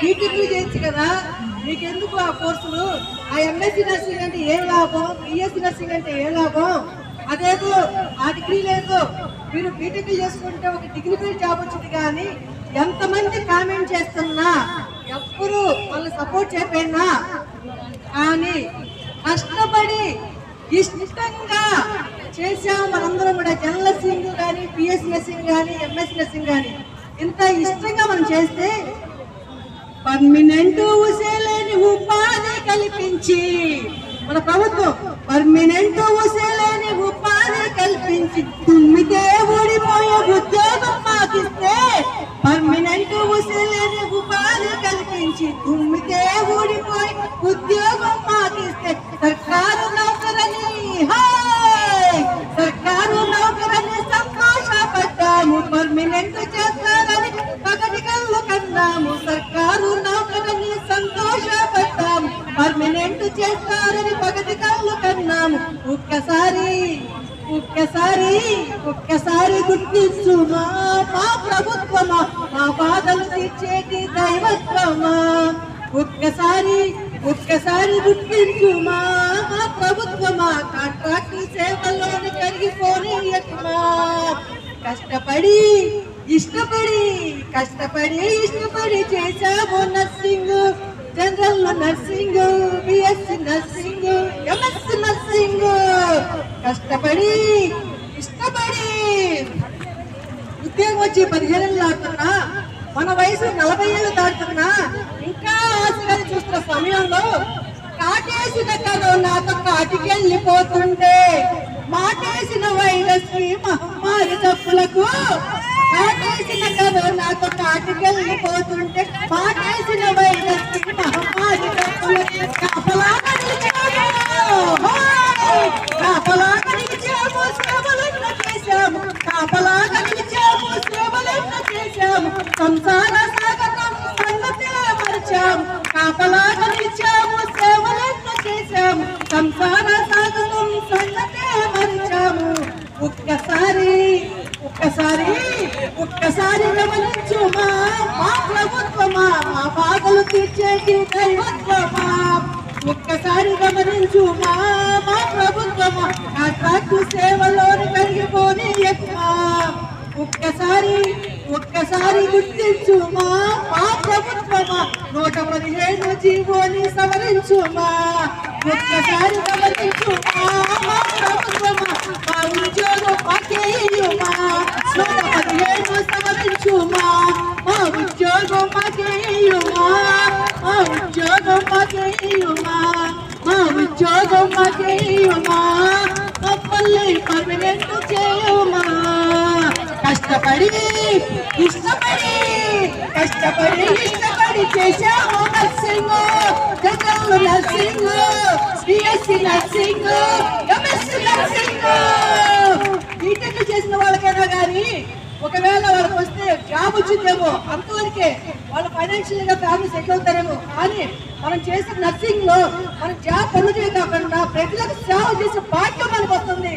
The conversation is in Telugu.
బీటెక్లు చేయొచ్చు కదా. మీకెందుకు ఆ కోర్సులు? ఆ ఎంఎస్సీ నర్సింగ్ అంటే ఏం లాభం? బిఎస్సీ నర్సింగ్ అంటే ఏం లాభం? అదేదో ఆ డిగ్రీ లేదు. మీరు బీటెక్ చేసుకుంటే ఒక డిగ్రీ జాబ్ వచ్చింది కానీ ఎంతమంది కామెంట్ చేస్తున్నా ఎవ్వరు వాళ్ళు సపోర్ట్ చేయకపోయినా కానీ కష్టపడి ఇష్టంగా చేసాం మనందరం కూడా. జనరల్ నర్సింగ్ కానీ పిఎస్ నర్సింగ్ కానీ ఎంఎస్ నర్సింగ్ కానీ. ఇంత ఇష్టంగా మనం చేస్తే పర్మినెంట్ ఉసేలేని ఉపాధి కల్పించి. మన ప్రభుత్వం పర్మినెంట్ ఉసేలేని ఉపాధి కల్పించి. తుమ్మితే ఊడిపోయే ఉద్యోగం మాకిస్తే పర్మినెంట్ ఉసేలేని ఉపాధి కల్పించి. తుమ్మితే ఊడిపోయి ఉద్యోగం మాకిస్తే సర్కారు నౌకరని. సర్కారు నౌకరని సంతోషపడ్డాము. పర్మినెంట్ చేస్తారని చేస్తున్నాము కన్నాము సర్కారు నౌకరని సంతోషపడ్డాము పర్మనెంట్ చేస్తారని పగతి కళ్ళు కన్నాము. ఒక్కసారి ఒక్కసారి ఒక్కసారి గుర్తించు మా ప్రభుత్వమా మా బాధలు తీర్చేటి దైవత్వమా? ఒక్కసారి ఒక్కసారి గుర్తించు మా మా ప్రభుత్వమా? కాంట్రాక్ట్ సేవల్లోని కరిగిపోని కష్టపడి ఇష్టపడి కష్టపడి ఇష్టపడి చేశాము nursing. General nursing BSc nursing MS nursing. కష్టపడి ఇష్టపడి. ఉద్యోగం వచ్చి పదిహేను ఏళ్ళు దాటుతున్నా మన వయసు నలభై ఏళ్ళు దాటుతున్నా ఇంకా ఆశగా చూస్తున్న సమయంలో కాటేసిన నాతో కాటికెళ్ళిపోతుండే మాటేసిన వైరస్ మహమ్మారి తప్పులకు కాటేసిన కరోనాతో కాటికెళ్ళిపోతుంటే మాటేసిన వైరస్ మహమ్మారి తప్పులకు కాపలాగా నిలిచాము. కాపలాగా నిలిచాము చేశాము. కాపలాగా నిలిచాము చేశాము. సంసార సాగతం సంగతే మరిచాము. కాపలాగా నిలిచాము చేశాము. సంసార సంగతే మరిచాము ఒక్కసారి ఒక్కసారి ఒక్కసారి గమనించు మా మా ప్రభుత్వమా మా బాధలు తీర్చేటి దైవత్వమా? ఒక్కసారి గమనించు మా మా ప్రభుత్వమా కాంట్రాక్టు సేవలోని కరిగిపోని ఎక్కువ ఒక్కసారి ఒక్కసారి గుర్తించు మా ప్రభుత్వమా? నూట పదిహేను జీవోని సవరించుమా? ఒక్కసారి గమనించు మా ప్రభుత్వమా? మా ఉద్యోగం మాకేయుమా కష్టపడి ఇష్టపడి కష్టపడి ఇష్టపడి చేశాము నర్సింగ్. గతంలో nursing BSc nursing MSc nursing. BTech చేసిన వాళ్ళకైనా కానీ ఒకవేళ వాళ్ళకి వస్తే జాబ్ వచ్చిందేమో అంతవరకే. వాళ్ళ ఫైనాన్షియల్గా ఫ్యామిలీ సెటిల్ అవుతారేమో. కానీ మనం చేసే నర్సింగ్లో మన జాబ్ పనులు కాకుండా ప్రజలకు సేవ చేసే భాగ్యం మనకు వస్తుంది.